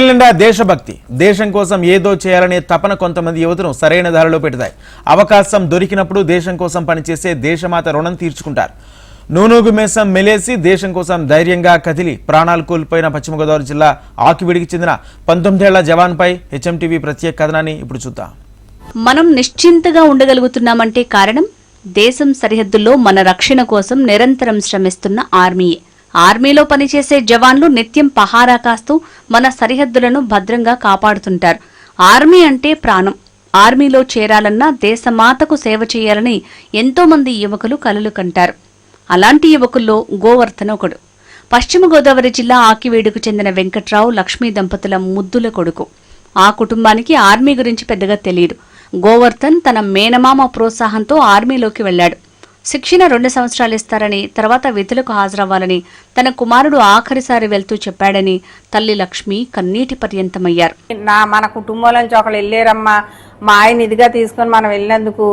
గుండెల నిండా దేశభక్తి. దేశం కోసం ఏదో చేయాలనే తపన కొంతమంది యువతను సరైన దారిలో పెడతాయి. అవకాశం దొరికినప్పుడు దేశం కోసం పనిచేసే దేశమాత రుణం తీర్చుకుంటారు. నూనూగు మేసం మెలేసి దేశం కోసం ధైర్యంగా కదిలి ప్రాణాలు కోల్పోయిన పశ్చిమ గోదావరి జిల్లా ఆకివిడికి చెందిన పంతొమ్మిదేళ్ళ జవాన్పై హెచ్ఎంటీవీ ప్రత్యేక కథనాన్ని ఇప్పుడు చూద్దాం. మనం నిశ్చింతగా ఉండగలుగుతున్నామంటే కారణం దేశం సరిహద్దుల్లో మన రక్షణ కోసం నిరంతరం శ్రమిస్తున్న ఆర్మీయే. ఆర్మీలో పనిచేసే జవాన్లు నిత్యం పహారా కాస్తూ మన సరిహద్దులను భద్రంగా కాపాడుతుంటారు. ఆర్మీ అంటే ప్రాణం. ఆర్మీలో చేరాలన్నా దేశమాతకు సేవ చేయాలని ఎంతోమంది యువకులు కలలు కంటారు. అలాంటి యువకుల్లో గోవర్ధన్ ఒకడు. పశ్చిమ గోదావరి జిల్లా ఆకివేడుకు చెందిన వెంకట్రావు లక్ష్మీ దంపతుల ముద్దుల కొడుకు. ఆ కుటుంబానికి ఆర్మీ గురించి పెద్దగా తెలియదు గోవర్ధన్ తన మేనమామ ప్రోత్సాహంతో ఆర్మీలోకి వెళ్ళాడు. శిక్షణ రెండు సంవత్సరాలు ఇస్తారని తర్వాత విధులకు హాజరవ్వాలని తన కుమారుడు ఆఖరిసారి వెళ్తూ చెప్పాడని తల్లి లక్ష్మి కన్నీటి పర్యంతమయ్యారు. నా మన కుటుంబంలో నుంచి ఒకళ్ళు వెళ్ళారమ్మా. మా ఆయన ఇదిగా తీసుకొని మనం వెళ్ళినందుకు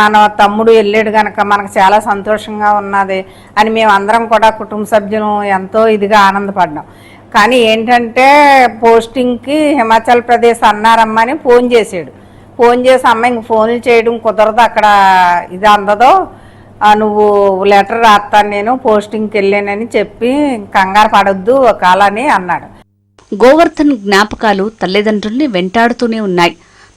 మన తమ్ముడు వెళ్ళాడు గనక మనకు చాలా సంతోషంగా ఉన్నది అని మేము అందరం కూడా కుటుంబ సభ్యులు ఎంతో ఇదిగా ఆనందపడ్డాం. కానీ ఏంటంటే పోస్టింగ్కి హిమాచల్ ప్రదేశ్ అన్నారమ్మా అని ఫోన్ చేసాడు ఫోన్ చేసి అమ్మ ఇంక ఫోన్లు చేయడం కుదరదు అక్కడ ఇది అందదో నువ్వు లెటర్ రాస్తాను నేను పోస్టింగ్కి వెళ్ళానని చెప్పి కంగారు పడొద్దు ఒకళ్ళని అన్నాడు. గోవర్ధన్ జ్ఞాపకాలు తల్లిదండ్రుల్ని వెంటాడుతూనే ఉన్నాయి.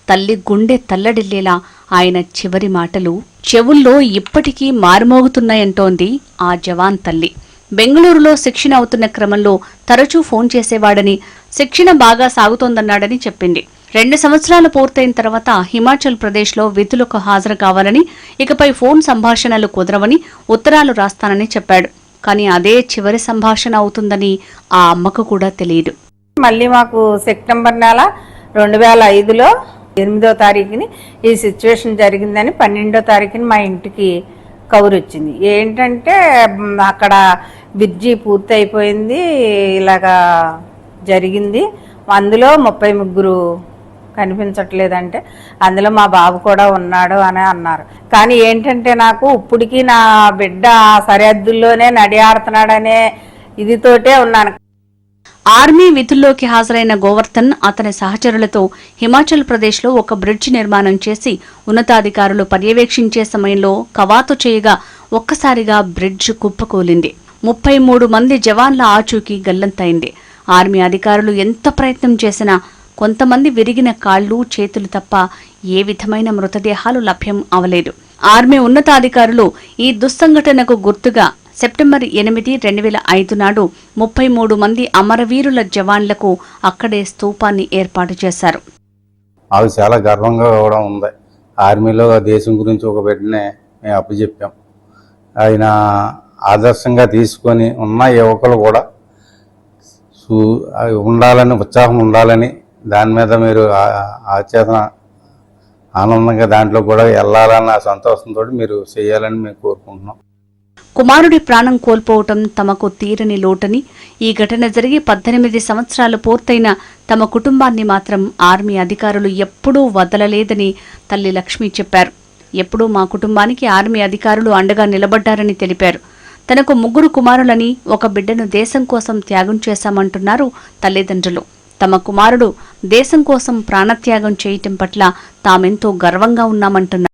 తల్లి గుండె తల్లడిల్లేలా ఆయన చివరి మాటలు చెవుల్లో ఇప్పటికీ మారుమోగుతున్నాయంటోంది ఆ జవాన్ తల్లి. బెంగళూరులో శిక్షణ అవుతున్న క్రమంలో తరచూ ఫోన్ చేసేవాడని శిక్షణ బాగా సాగుతోందన్నాడని చెప్పింది. రెండు సంవత్సరాలు పూర్తయిన తర్వాత హిమాచల్ ప్రదేశ్లో విధులకు హాజరు కావాలని ఇకపై ఫోన్ సంభాషణలు కుదరవని ఉత్తరాలు రాస్తానని చెప్పాడు. కానీ అదే చివరి సంభాషణ అవుతుందని ఆ అమ్మకు కూడా తెలియదు. మళ్ళీ మాకు సెప్టెంబర్ నెల రెండు వేల ఐదులో ఎనిమిదో తారీఖుని ఈ సిచ్యువేషన్ జరిగిందని పన్నెండో తారీఖుని మా ఇంటికి కవర్ వచ్చింది ఏంటంటే అక్కడ బ్రిడ్జి పూర్తి అయిపోయింది ఇలాగా జరిగింది. అందులో ముప్పై ముగ్గురు కనిపించట్లేదంటే అందులో మా బాబు కూడా ఉన్నాడు అని అన్నారు. కానీ ఏంటంటే నాకు ఇప్పటికీ నా బిడ్డ సరిహద్దుల్లోనే నడియాడుతున్నాడనే ఇదితోటే ఉన్నాను. ఆర్మీ విధుల్లోకి హాజరైన గోవర్ధన్ అతని సహచరులతో హిమాచల్ ప్రదేశ్లో ఒక బ్రిడ్జ్ నిర్మాణం చేసి ఉన్నతాధికారులు పర్యవేక్షించే సమయంలో కవాతు చేయగా ఒక్కసారిగా బ్రిడ్జ్ కుప్పకూలింది. ముప్పై మూడు మంది జవాన్ల ఆచూకీ గల్లంతైంది ఆర్మీ అధికారులు ఎంత ప్రయత్నం చేసినా కొంతమంది విరిగిన కాళ్ళు చేతులు తప్ప ఏ విధమైన మృతదేహాలు లభ్యం అవలేదు. ఆర్మీ ఉన్నతాధికారులు ఈ దుస్సంఘటనకు గుర్తుగా సెప్టెంబర్ ఎనిమిది రెండు వేల ఐదు నాడు ముప్పై మూడు మంది అమరవీరుల జవాన్లకు అక్కడే స్తూపాన్ని ఏర్పాటు చేశారు. అవి చాలా గర్వంగా కూడా ఉంది. ఆర్మీలో దేశం గురించి ఒక బిడ్డనే మేము అప్పచెప్పాం ఆయన ఆదర్శంగా తీసుకొని ఉన్న యువకులు కూడా ఉండాలని ఉత్సాహం ఉండాలని దాని మీద మీరు ఆచేతన ఆనందంగా దాంట్లో కూడా వెళ్ళాలన్న సంతోషంతో మీరు చేయాలని మేము కోరుకుంటున్నాం. కుమారుడి ప్రాణం కోల్పోవటం తమకు తీరని లోటని ఈ ఘటన జరిగి పద్దెనిమిది సంవత్సరాలు పూర్తయిన తమ కుటుంబాన్ని మాత్రం ఆర్మీ అధికారులు ఎప్పుడూ వదలలేదని తల్లి లక్ష్మి చెప్పారు. ఎప్పుడూ మా కుటుంబానికి ఆర్మీ అధికారులు అండగా నిలబడ్డారని తెలిపారు. తనకు ముగ్గురు కుమారులని ఒక బిడ్డను దేశం కోసం త్యాగం చేశామంటున్నారు తల్లిదండ్రులు. తమ కుమారుడు దేశం కోసం ప్రాణత్యాగం చేయటం పట్ల తామెంతో గర్వంగా ఉన్నామంటున్నారు.